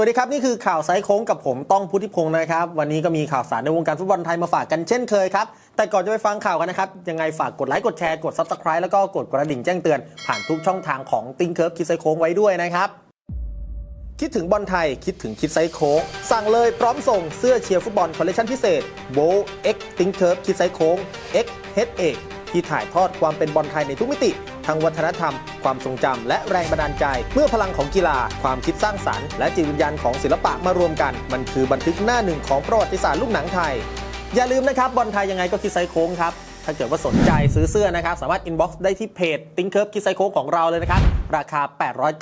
วัสดีครับ นี่คือข่าวไซส์โค้งกับผมต้องพุทธิพงศ์นะครับ วันนี้ก็มีข่าวสารในวงการฟุตบอลไทยมาฝากกันเช่นเคยครับ แต่ก่อนจะไปฟังข่าวกันนะครับ ยังไงฝากกดไลค์กดแชร์กด Subscribe แล้วก็กดกระดิ่งแจ้งเตือน ผ่านทุกช่องทางของติงเคิร์ฟคิดไซส์โค้งไว้ด้วยนะครับคิดถึงบอลไทย คิดถึงคิดไซส์โค้งสั่งเลยพร้อมส่งเสื้อเชียร์ฟุตบอลคอลเลคชันพิเศษโบเอ็กติงเคิร์ฟคิดไซส์โค้งเอ็กเฮดเอก ที่ถ่ายทอดความเป็นบอลไทยในทุกมิติ ทั้งวัฒนธรรม ความทรงจำและแรงบันดาลใจ เมื่อพลังของกีฬา ความคิดสร้างสรรค์และจิตวิญญาณของศิลปะมารวมกัน มันคือบันทึกหน้าหนึ่งของประวัติศาสตร์ลูกหนังไทย อย่าลืมนะครับบอลไทยยังไงก็คิดไซโค้งครับถ้าเกิดว่าสนใจซื้อเสื้อนะครับ สามารถอินบ็อกซ์ได้ที่เพจติงเคิร์ฟคิดไซโค้งของเราเลยนะครับราคา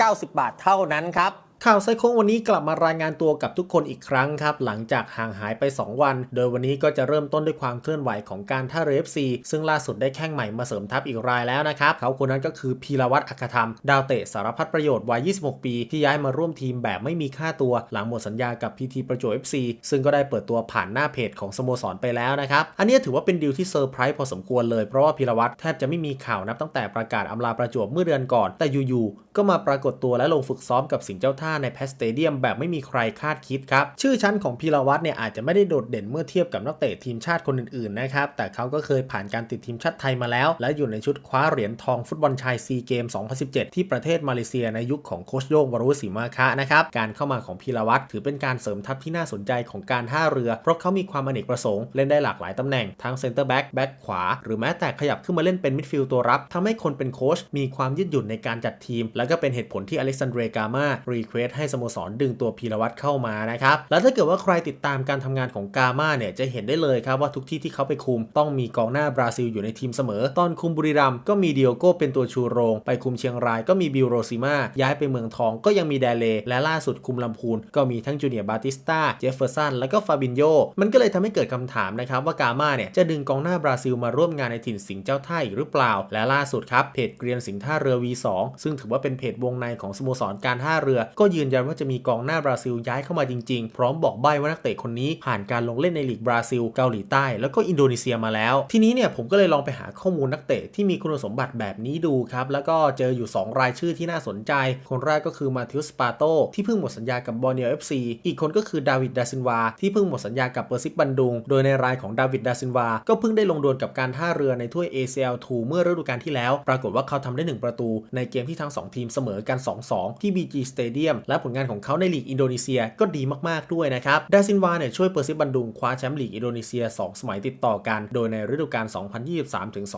890 บาทเท่านั้นครับ ข่าวไซโค้งวันนี้กลับมารายงานตัวกับทุกคนอีกครั้งครับ หลังจากห่างหายไป 2 วัน โดยวันนี้ก็จะเริ่มต้นด้วยความเคลื่อนไหวของการท่าเรือ FC ซึ่งล่าสุดได้แข้งใหม่มาเสริมทัพอีกรายแล้วนะครับ เขาคนนั้นก็คือพีรวัตรอัคธรรม ดาวเตะสารพัดประโยชน์วัย 26 ปี ที่ย้ายมาร่วมทีมแบบไม่มีค่าตัว หลังหมดสัญญากับพีทีประจวบ FC ซึ่งก็ได้เปิดตัวผ่านหน้าเพจของสโมสรไปแล้วนะครับอันนี้ถือว่าเป็นดีลที่เซอร์ไพรส์พอสมควรเลยเพราะว่าพีรวัตรแทบจะไม่มีข่าวนับตั้งแต่ประกาศอำลาประจวบเมื่อเดือนก่อน แต่อยู่ๆก็มาปรากฏตัวและลงฝึกซ้อมกับสิงห์เจ้าท่าในแพสเตเดียมแบบไม่มีใครคาดคิดครับ ชื่อชั้นของพีรวัตรเนี่ยอาจจะไม่ได้โดดเด่นเมื่อเทียบกับนักเตะทีมชาติคนอื่นๆนะครับ แต่เขาก็เคยผ่านการติดทีมชาติไทยมาแล้ว และอยู่ในชุดคว้าเหรียญทองฟุตบอลชายซีเกม 2017 ที่ประเทศมาเลเซียในยุคของโคชโยงวรุษีมาคะนะครับ การเข้ามาของพีรวัตรถือเป็นการเสริมทัพที่น่าสนใจของการท่าเรือ เพราะเขามีความอเนกประสงค์เล่นได้หลากหลายตำแหน่งทั้งเซนเตอร์แบ็กแบ็กขวา หรือแม้แต่ขยับขึ้นมาเล่นเป็นมิดฟิลด์ตัวรับทำให้คนเป็นโค้ชมีความยืดหยุ่นในการจัดทีม และก็เป็นเหตุผลที่อเล็กซานเดรกามารีเควสให้สโมสรดึงตัวพีรวัตรเข้ามานะครับ แล้วถ้าเกิดว่าใครติดตามการทำงานของกามาเนี่ยจะเห็นได้เลยครับว่าทุกที่ที่เขาไปคุมต้องมีกองหน้าบราซิลอยู่ในทีมเสมอ ตอนคุมบุรีรัมย์ก็มีเดียโก้เป็นตัวชูโรง ไปคุมเชียงรายก็มีบิโรซิมาย้ายไปเมืองทองก็ยังมีแดเล และล่าสุดคุมลำพูน ก็มีทั้งจูเนียร์บาติสตาเจฟเฟอร์สันและก็ฟาบินโยมันก็เลยทำให้เกิดคำถามนะครับว่ากามาเนี่ยจะดึงกองหน้าบราซิลมาร่วมงานในถิ่นสิงห์เจ้าท่าอีกหรือเปล่า และล่าสุดครับเพจเกรียนสิงห์ท่าเรือ V2 ซึ่งถือว่าเป็นเพจวงในของสโมสรการท่าเรือก็ยืนยันว่าจะมีกองหน้าบราซิลย้ายเข้ามาจริงๆ พร้อมบอกใบ้ว่านักเตะคนนี้ผ่านการลงเล่นในลีกบราซิลเกาหลีใต้แล้วก็อินโดนีเซียมาแล้ว ทีนี้เนี่ยผมก็เลยลองไปหาข้อมูลนักเตะที่มีคุณสมบัติแบบนี้ดูครับแล้วก็เจออยู่ 2 รายชื่อที่น่าสนใจ คนแรกก็คือมาธิอุสปาโตที่เพิ่งหมดสัญญากับบอร์เนียเอฟซีอีกคนก็คือดาวิดดาซินวาที่เพิ่งหมดสัญญากับเปอร์ซิกบันดุง โดยในรายของดาวิดดาซินวาก็เพิ่งได้ลงดวลกับการท่าเรือในถ้วย ACL2 เมื่อฤดูกาลที่แล้ว ปรากฏว่าเขาทำได้ 1 ประตู ในเกมที่ทั้ง 2 ทีมเสมอกัน 2-2 ที่ BG Stadium และผลงานของเขาในลีกอินโดนีเซียก็ดีมากๆด้วยนะครับดาซินวาเนี่ยช่วยเปอร์ซิบันดุงคว้าแชมป์ลีกอินโดนีเซีย 2 สมัยติดต่อกัน โดยในฤดูกาล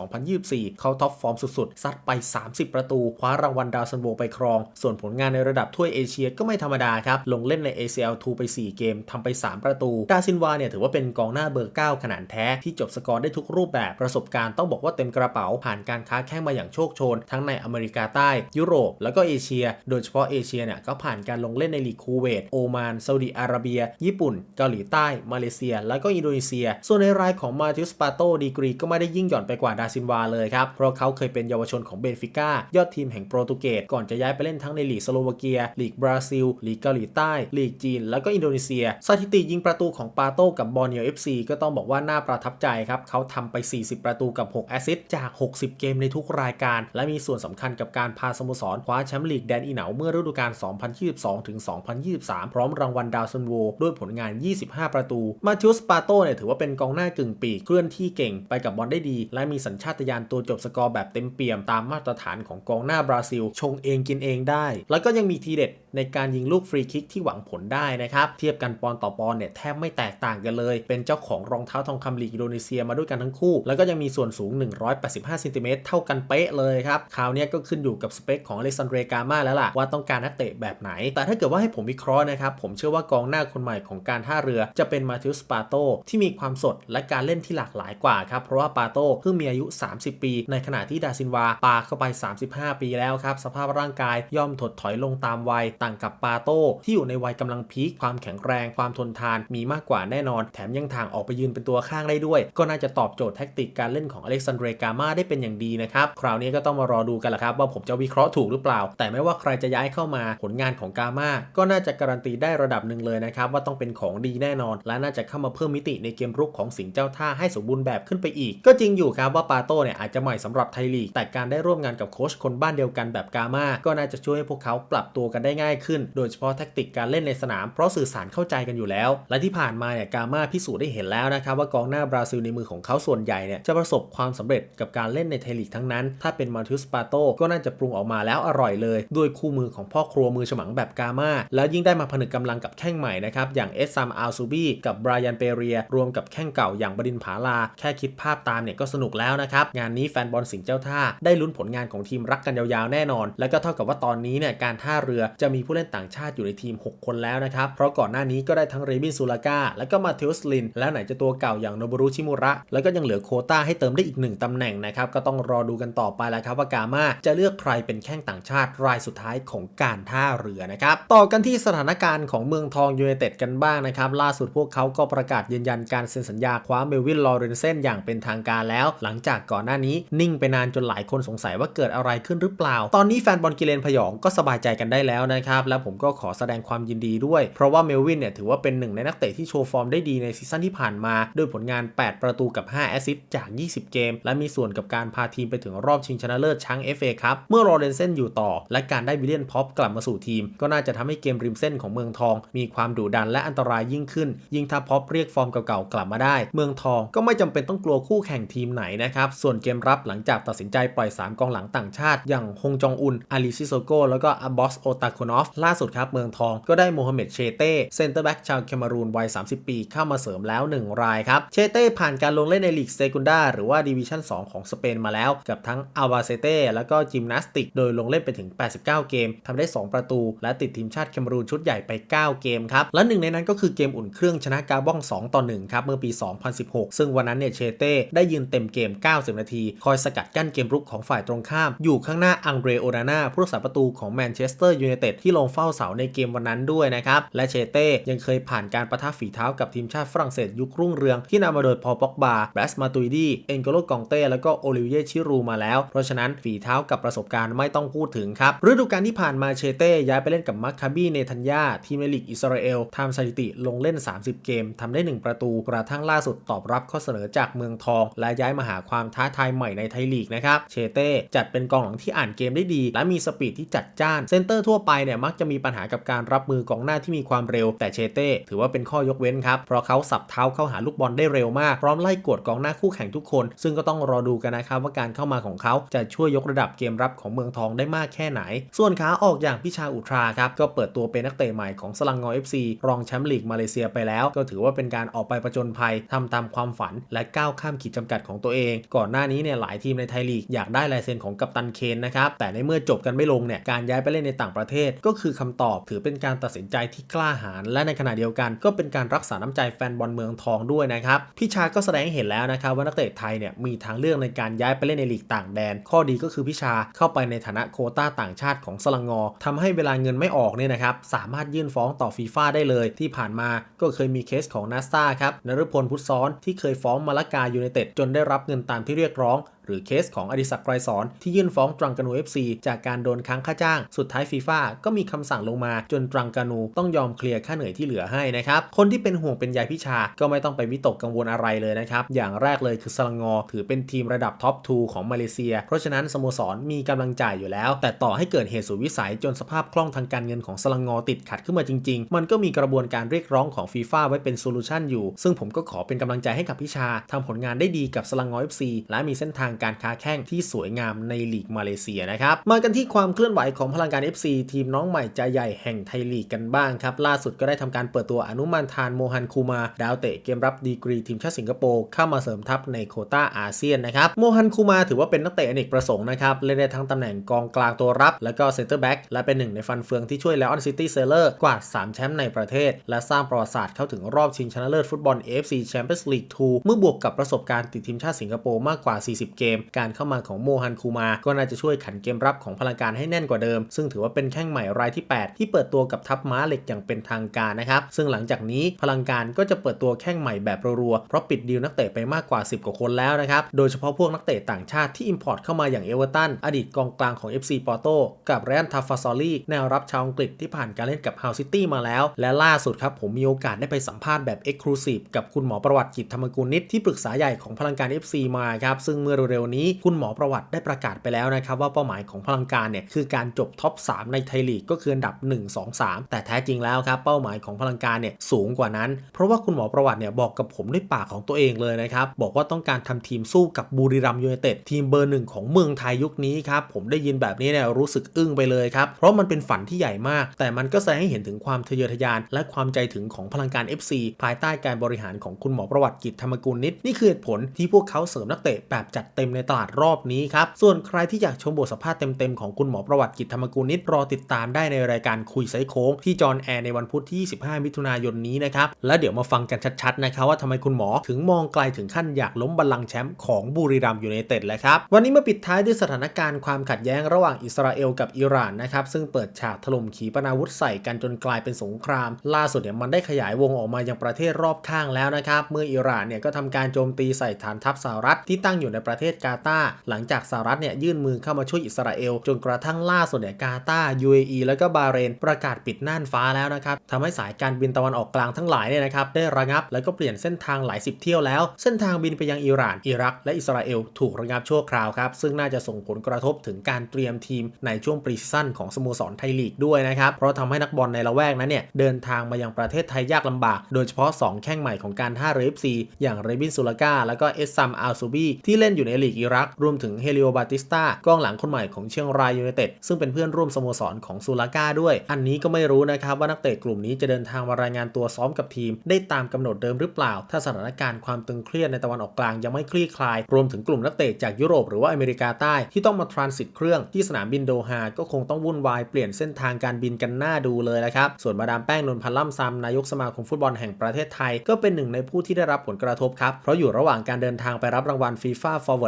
2023-2024 เขาท็อปฟอร์มสุดๆ ซัดไป 30 ประตู คว้ารางวัลดาวซันโวไปครอง ส่วนผลงานในระดับถ้วยเอเชียก็ไม่ธรรมดาครับ ลงเล่นใน ACL2 ไป 4 เกมทำไป 3 ประตู ดาซินวาเนี่ยถือว่าเป็นกองหน้าเบอร์ 9 ขนาดแท้ ที่จบสกอร์ได้ทุกรูปแบบ ประสบการณ์ต้องบอกว่าเต็มกระเป๋า ผ่านการค้าแข้งมาอย่างโชคโชน ทั้งในอเมริกาใต้ ยุโรป แล้วก็เอเชีย โดยเฉพาะเอเชียเนี่ยก็ผ่าน่านการลงเล่นในลีกคูเวตโอมานซาอุดิอาระเบีย ญี่ปุ่น เกาหลีใต้ มาเลเซีย แล้วก็อินโดนีเซีย ส่วนในรายของมาติอุสปาโตดีกรีก็ไม่ได้ยิ่งหย่อนไปกว่าดาซินวาเลยครับ เพราะเขาเคยเป็นเยาวชนของเบนฟิก้ายอดทีมแห่งโปรตุเกสก่อนจะย้ายไปเล่นทั้งในลีกสโลวาเกียลีกบราซิลลีกเกาหลีใต้ลีกจีน แล้วก็อินโดนีเซีย สถิติยิงประตูของปาโตกับบอร์เนียเอฟซีก็ต้องบอกว่าน่าประทับใจครับเขาทำไป 40 ประตูกับ 6 แอสซิสต์จาก 60 เกมในทุกรายการ และมีส่วนสำคัญกับการพาสโมสรคว้าแชมป์ลีกแดนอีเหนาเมื่อฤดูกาล2022 ถึง 2023 พร้อมรางวัลดาวซันโวด้วยผลงาน 25 ประตู มาทิอุสปาโตเนี่ยถือว่าเป็นกองหน้ากึ่งปีกเคลื่อนที่เก่งไปกับบอลได้ดี และมีสัญชาตญาณตัวจบสกอร์แบบเต็มเปี่ยมตามมาตรฐานของกองหน้าบราซิล ชงเองกินเองได้ แล้วก็ยังมีทีเด็ดในการยิงลูกฟรีคิกที่หวังผลได้นะครับ เทียบกันปอนต่อปอนเนี่ยแทบไม่แตกต่างกันเลย เป็นเจ้าของรองเท้าทองคำลีกอินโดนีเซียมาด้วยกันทั้งคู่ แล้วก็ยังมีส่วนสูง 185เซนติเมตรเท่ากันเป๊ะเลยครับ คราวนี้ก็ขึ้นอยู่กับสเปคของอเล็กซานเดรกามาแล้วล่ะว่าต้องการนักเตะแบบไหนแต่ถ้าเกิดว่าให้ผมวิเคราะห์นะครับ ผมเชื่อว่ากองหน้าคนใหม่ของการท่าเรือจะเป็นมาธิอุสปาโตที่มีความสดและการเล่นที่หลากหลายกว่าครับ เพราะว่าปาโตเพิ่งมีอายุ 30 ปี ในขณะที่ดาซินวาปาเข้าไป 35 ปีแล้วครับ สภาพร่างกายย่อมถดถอยลงตามวัย ต่างกับปาโตที่อยู่ในวัยกำลังพีคความแข็งแรง ความทนทานมีมากกว่าแน่นอน แถมยังทางออกไปยืนเป็นตัวข้างได้ด้วย ก็น่าจะตอบโจทย์แท็กติกการเล่นของอเล็กซานเดรกามาได้เป็นอย่างดีนะครับคราวนี้ก็ต้องมารอดูกันละครับว่าผมจะวิเคราะห์ถูกหรือเปล่า แต่ไม่ว่าใครจะย้ายเข้ามาผลงานานของกามาก็น่าจะการันตีได้ระดับหนึ่งเลยนะครับว่าต้องเป็นของดีแน่นอน และน่าจะเข้ามาเพิ่มมิติในเกมรุกของสิงห์เจ้าท่าให้สมบูรณ์แบบขึ้นไปอีก ก็จริงอยู่ครับว่าปาโต้เนี่ยอาจจะใหม่สำหรับไทยลีกแต่การได้ร่วมงานกับโค้ชคนบ้านเดียวกันแบบกามาก็น่าจะช่วยให้พวกเขาปรับตัวกันได้ง่ายขึ้น โดยเฉพาะแทคติกการเล่นในสนามเพราะสื่อสารเข้าใจกันอยู่แล้ว และที่ผ่านมาเนี่ยกามาพิสูจน์ได้เห็นแล้วนะครับว่ากองหน้าบราซิลในมือของเขาส่วนใหญ่เนี่ยจะประสบความสำเร็จกับการเล่นในไทยลีกทั้งนั้น ถ้าเป็นมาทิสปาโต้ก็น่าจะปรุงออกมาแล้วอร่อยเลย ด้วยคู่มือของพ่อครัวมือฉมังแบบกามาแล้วยิ่งได้มาผนึกกำลังกับแข้งใหม่นะครับอย่างเอสซัมอัลซูบีกับบรายันเปเรีย รวมกับแข้งเก่าอย่างบดินผาลา แค่คิดภาพตามเนี่ยก็สนุกแล้วนะครับ งานนี้แฟนบอลสิงห์เจ้าท่า ได้ลุ้นผลงานของทีมรักกันยาวๆแน่นอน แล้วก็เท่ากับว่าตอนนี้เนี่ยการท่าเรือจะมีผู้เล่นต่างชาติอยู่ในทีม 6 คนแล้วนะครับ เพราะก่อนหน้านี้ก็ได้ทั้งเรบินซูลาก้าแล้วก็มาเทอุสลิน แล้วไหนจะตัวเก่าอย่างโนบรุชิมุระ แล้วก็ยังเหลือโคต้าให้เติมได้อีกหนึ่งตำแหน่งนะครับก็ต้องรอดูกันต่อไปแล้วครับว่ากามาจะเลือกใครเป็นแข้งต่างชาติรายสุดท้ายของการท่าเรือนะครับต่อกันที่สถานการณ์ของเมืองทองยูไนเต็ดกันบ้างนะครับล่าสุดพวกเขาก็ประกาศยืนยันการเซ็นสัญญาคว้าเมลวินลอเรนเซนอย่างเป็นทางการแล้ว หลังจากก่อนหน้านี้นิ่งไปนานจนหลายคนสงสัยว่าเกิดอะไรขึ้นหรือเปล่า ตอนนี้แฟนบอลกิเลนพยองก็สบายใจกันได้แล้วนะครับและผมก็ขอแสดงความยินดีด้วย เพราะว่าเมลวินเนี่ยถือว่าเป็นหนึ่งในนักเตะที่โชว์ฟอร์มได้ดีในซีซั่นที่ผ่านมาด้วยผลงาน 8 ประตูกับ 5 แอสซิสต์จาก 20 เกม และมีส่วนกับการพาทีมไปถึงรอบชิงชนะเลิศช้าง FA ครับเมื่อลอเรนเซนอยู่ต่อ และการได้วิลเลียนพ็อปกลับมาสู่ทีมก็น่าจะทำให้เกมริมเส้นของเมืองทอง มีความดุดันและอันตรายยิ่งขึ้น ยิ่งถ้าพอปเรียกฟอร์มเก่าๆกลับมาได้ เมืองทองก็ไม่จำเป็นต้องกลัวคู่แข่งทีมไหนนะครับส่วนเกมรับหลังจากตัดสินใจปล่อยสามกองหลังต่างชาติ อย่างฮงจองอุนอาลีซิโซโกแล้วก็อับบอสโอตาโคนอฟล่าสุดครับเมืองทองก็ได้โมฮัมเหม็ดเชเต้เซนเตอร์แบ็กชาวแคมารูนวัย 30 ปีเข้ามาเสริมแล้ว 1 รายครับเชเต้ผ่านการลงเล่นในลีกเซกุนดาหรือว่าดิวิชั่น 2 ของสเปนมาแล้ว กับทั้งอาวาเซเต้แล้วก็จิมนาสติก โดยลงเล่นไปถึง 89 เกมทำได้ 2 ประตูและติดทีมชาติแคมารูนชุดใหญ่ไป 9 เกมครับ และหนึ่งในนั้นก็คือเกมอุ่นเครื่องชนะกาบ้อง 2 ต่อ 1 ครับ เมื่อปี 2016 ซึ่งวันนั้นเนี่ยเชเต้ได้ยืนเต็มเกม 90 นาที คอยสกัดกั้นเกมรุกของฝ่ายตรงข้าม อยู่ข้างหน้าอังเดรโอนาน่าผู้รักษาประตูของแมนเชสเตอร์ยูไนเต็ดที่ลงเฝ้าเสาในเกมวันนั้นด้วยนะครับ และเชเต้ยังเคยผ่านการประทับฝีเท้ากับทีมชาติฝรั่งเศสยุครุ่งเรืองที่นำมาโดยพอลป็อกบาแบรสมาตุยดีเอ็นโกโลกองเต้แล้วก็โอลิเวียชิรูมาแล้ว เพราะฉะนั้นฝีเท้ากับประสบการณ์ไม่ต้องพูดถึงครับฤดูกาลที่ผ่านมาเชเต้ย้ายไปเล่นกับมัคคาบีเนทันยาทีมในลีกอิสราเอลทำสถิติลงเล่น 30 เกมทำได้ 1 ประตูกระทั่งล่าสุดตอบรับข้อเสนอจากเมืองทอง และย้ายมาหาความท้าทายใหม่ในไทยลีกนะครับเชเต้จัดเป็นกองหลังที่อ่านเกมได้ดี และมีสปีดที่จัดจ้านเซนเตอร์ทั่วไปเนี่ยมักจะมีปัญหากับการรับมือกองหน้าที่มีความเร็ว แต่เชเต้ถือว่าเป็นข้อยกเว้นครับเพราะเขาสับเท้าเข้าหาลูกบอลได้เร็วมากพร้อมไล่กดกองหน้าคู่แข่งทุกคน ซึ่งก็ต้องรอดูกันนะครับว่าการเข้ามาของเขาจะช่วยยกระดับเกมรับของเมืองทองได้มากแค่ไหน ส่วนขาออกอย่างพิชาอุทราครับก็เปิดตัวเป็นนักเตะใหม่ของสลังงอ FC รองแชมป์ลีกมาเลเซียไปแล้ว ก็ถือว่าเป็นการออกไปประจนภัยทำตามความฝัน และก้าวข้ามขีดจำกัดของตัวเอง ก่อนหน้านี้เนี่ยหลายทีมในไทยลีกอยากได้ลายเซ็นของกัปตันเคนนะครับแต่ในเมื่อจบกันไม่ลงเนี่ยการย้ายไปเล่นในต่างประเทศ ก็คือคำตอบถือเป็นการตัดสินใจที่กล้าหาญและในขณะเดียวกัน ก็เป็นการรักษาน้ำใจแฟนบอลเมืองทองด้วยนะครับพี่ชาก็แสดงให้เห็นแล้วนะครับว่านักเตะไทยเนี่ยมีทางเลือกในการย้ายไปเล่นในลีกต่างแดน ข้อดีก็คือพิชาเข้าไปในฐานะโคต้าต่างชาติของสลังงอทำให้เวลาเงินไม่ออกเนี่ยนะครับสามารถยื่นฟ้องต่อฟีฟ่าได้เลย ที่ผ่านมาก็เคยมีเคสของนาสตาครับนฤพลพุทธซ้อนที่เคยฟ้องมาลากายูไนเต็ดจนได้รับเงินตามที่เรียกร้อง หรือเคสของอดิศักดิ์ไกรสอนที่ยื่นฟ้องตรังกานู FC จากการโดนค้างค่าจ้าง สุดท้ายฟีฟ่าก็มีคำสั่งลงมาจนตรังกานูต้องยอมเคลียร์ค่าเหนื่อยที่เหลือให้นะครับ คนที่เป็นห่วงเป็นใยพิชาก็ไม่ต้องไปวิตกกังวลอะไรเลยนะครับ อย่างแรกเลยคือสลังงอ ถือเป็นทีมระดับท็อป2ของมาเลเซีย เพราะฉะนั้นสโมสรมีกำลังจ่ายอยู่แล้ว แต่ต่อให้เกิดเหตุสุดวิสัยจนสภาพคล่องทางการเงินของสลังงอติดขัดขึ้นมาจริง ๆ มันก็มีกระบวนการเรียกร้องของฟีฟ่าไว้เป็นโซลูชันอยู่ ซึ่งผมก็ขอเป็นกำลังใจให้กับพิชาทำผลงานได้ดีกับสลังงอ FC และมีเส้นทางการค้าแข้งที่สวยงามในลีกมาเลเซียนะครับ มากันที่ความเคลื่อนไหวของพลังการ FC ทีมน้องใหม่ใจใหญ่แห่งไทยลีกกันบ้างครับ ล่าสุดก็ได้ทำการเปิดตัวอนุมันทานโมฮันคูมา ดาวเตะเกมรับดีกรีทีมชาติสิงคโปร์เข้ามาเสริมทัพในโคต้าอาเซียนนะครับ โมฮันคูมาถือว่าเป็นนักเตะอเนกประสงค์นะครับ เล่นได้ทั้งตำแหน่งกองกลางตัวรับ และก็เซนเตอร์แบ็กและเป็นหนึ่งในฟันเฟืองที่ช่วยแล้วออนซิตี้เซเลอร์กวาด3แชมป์ในประเทศ และสร้างประวัติศาสตร์เข้าถึงรอบชิงชนะเลิศฟุตบอล AFC Champions League 2เมื่อบวกกับประสบการณ์ติดทีมชาติสิงคโปร์มากกว่า 40 เกมการเข้ามาของโมฮันคูมา ก็น่าจะช่วยขันเกมรับของพลังการให้แน่นกว่าเดิม ซึ่งถือว่าเป็นแข้งใหม่รายที่ 8 ที่เปิดตัวกับทัพม้าเหล็กอย่างเป็นทางการนะครับ ซึ่งหลังจากนี้พลังการก็จะเปิดตัวแข้งใหม่แบบรัวๆ เพราะปิดดีลนักเตะไปมากกว่า 10 กว่าคนแล้วนะครับ โดยเฉพาะพวกนักเตะต่างชาติที่อิมพอร์ตเข้ามาอย่างเอเวอร์ตัน อดีตกองกลางของ FC ปอร์โตกับแรนทาฟาซอลี่แนวรับชาวอังกฤษที่ผ่านการเล่นกับฮาวซิตี้มาแล้ว และล่าสุดครับผมมีโอกาสได้ไปสัมภาษณ์แบบ Exclusive กับคุณหมอประวัติกิจธรรมกุลนิตที่ปรึกษาใหญ่ของพลังการ FC มาครับซึ่งเมื่อเร็วๆนี้ คุณหมอประวัติได้ประกาศไปแล้วนะครับว่าเป้าหมายของพลังการเนี่ยคือการจบท็อป 3 ในไทยลีกก็คืออันดับ 1 2 3 แต่แท้จริงแล้วครับเป้าหมายของพลังการเนี่ยสูงกว่านั้น เพราะว่าคุณหมอประวัติเนี่ยบอกกับผมด้วยปากของตัวเองเลยนะครับบอกว่าต้องการทำทีมสู้กับบุรีรัมย์ยูไนเต็ดทีมเบอร์หนึ่งของเมืองไทยยุคนี้ครับผมได้ยินแบบนี้เนี่ยรู้สึกอึ้งไปเลยครับเพราะมันเป็นฝันที่ใหญ่มาก แต่มันก็แสดงให้เห็นถึงความทะเยอทะยาน และความใจถึงของพลังการ FC ภายใต้การบริหารของคุณหมอประวัติกิจธรรมกุลนิดนี่คือเหตุผลที่พวกเขาเสริมนักเตะแบบจัดเต็มในตลาดรอบนี้ครับ ส่วนใครที่อยากชมบทสัมภาษณ์เต็มๆของคุณหมอประวัติกิจธรรมกุลนิดรอติดตามได้ในรายการคุยไซโค้งที่จอห์นแอร์ในวันพุธที่ 25 มิถุนายนนี้นะครับ แล้วเดี๋ยวมาฟังกันชัดๆนะครับว่าทำไมคุณหมอถึงมองไกลถึงขั้นอยากล้มบัลลังก์แชมป์ของบุรีรัมย์ยูไนเต็ดเลยครับ วันนี้มาปิดท้ายด้วยสถานการณ์ความขัดแย้งระหว่างอิสราเอลกับอิหร่านนะครับซึ่งเปิดฉากถล่มขีปนาวุธใส่กันจนกลายเป็นสงคราม ล่าสุดเนี่ยมันได้ขยายวงออกมายังประเทศรอบข้างแล้วนะครับเมื่ออิหร่านเนี่ยก็ทำการโจมตีใส่ฐานทัพสหรัฐที่ตั้งอยู่ในประเทศกาตาหลังจากสหรัฐเนี่ยยื่นมือเข้ามาช่วยอิสราเอล จนกระทั่งล่าสุดเนี่ยกาตา UAE แล้วก็บาเรน ประกาศปิดน่านฟ้าแล้วนะครับทำให้สายการบินตะวันออกกลางทั้งหลายเนี่ยนะครับได้ระงับแล้วก็เปลี่ยนเส้นทางหลายสิบเที่ยวแล้ว เส้นทางบินไปยังอิหร่าน อิรัก และอิสราเอลถูกระงับชั่วคราวครับซึ่งน่าจะส่งผลกระทบถึงการเตรียมทีมในช่วงปรีซีซั่นของสโมสรไทยลีกด้วยนะครับเพราะทำให้นักบอลในละแวกนั้นเนี่ยเดินทางมายังประเทศไทยยากลำบาก โดยเฉพาะ 2 แข้งใหม่ของการท่าเรือ FC อย่างเรบินซูลากาแล้วก็เอสซัมอัลซูบีที่เล่นอยู่ในลีกอิรัก รวมถึงเฮลิโอบาติสตากองหลังคนใหม่ของเชียงรายยูไนเต็ดซึ่งเป็นเพื่อนร่วมสโมสรของซูลากาด้วย อันนี้ก็ไม่รู้นะครับว่านักเตะกลุ่มนี้จะเดินทางมารายงานตัวซ้อมกับทีม ได้ตามกำหนดเดิมหรือเปล่า ถ้าสถานการณ์ความตึงเครียดในตะวันออกกลางยังไม่คลี่คลาย รวมถึงกลุ่มนักเตะจากยุโรปหรือว่าอเมริกาใต้ที่ต้องมาทรานสิตเครื่องที่สนามบินโดฮาก็คงต้องวุ่นวายเปลี่ยนเส้นทางการบินกันหน้าดูเลยนะครับส่วนมาดามแป้งนนพันล่ำซำนายกสมาคมฟุตบอลแห่งประเทศไทย ก็เป็นหนึ่งในผู้ที่ได้รับผลกระทบครับเพราะอยู่ระหว่างการเดินทางไปรับรางวัล FIFA Forward Awards ร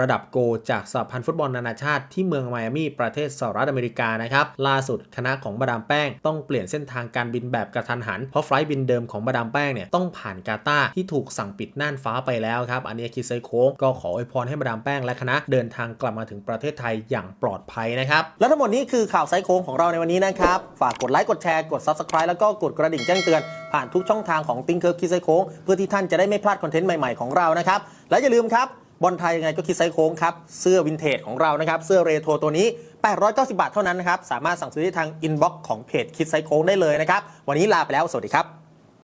ระดับโกจากสหพันธ์ฟุตบอลนานาชาติที่เมืองไมอามีประเทศสหรัฐอเมริกานะครับ ล่าสุดคณะของมาดามแป้งต้องเปลี่ยนเส้นทางการบินแบบกระทันหัน เพราะไฟล์บินเดิมของมาดามแป้งเนี่ยต้องผ่านกาตาร์ที่ถูกสั่งปิดน่านฟ้าไปแล้วครับ อันนี้คิดไซโค้งก็ขออวยพรให้มาดามแป้งและคณะเดินทางกลับมาถึงประเทศไทยอย่างปลอดภัยนะครับ และทั้งหมดนี้คือข่าวไซโค้งของเราในวันนี้นะครับ ฝากกดไลค์กดแชร์กด Subscribe แล้วก็กดกระดิ่งแจ้งเตือนผ่านทุกช่องทางของติ้งเคิร์คิดไซโค้งเพื่อที่ท่านจะได้ไม่พลาดคอนเทนต์ใหม่ๆของเรานะครับและอย่าลืมครับ บอลไทยยังไงก็คิดไซโค้งครับเสื้อวินเทจของเรานะครับเสื้อเรโทรตัวนี้ 890 บาทเท่านั้นนะครับสามารถสั่งซื้อได้ทางอินบ็อกซ์ของเพจคิดไซโค้งได้เลยนะครับวันนี้ลาไปแล้วสวัสดีครับ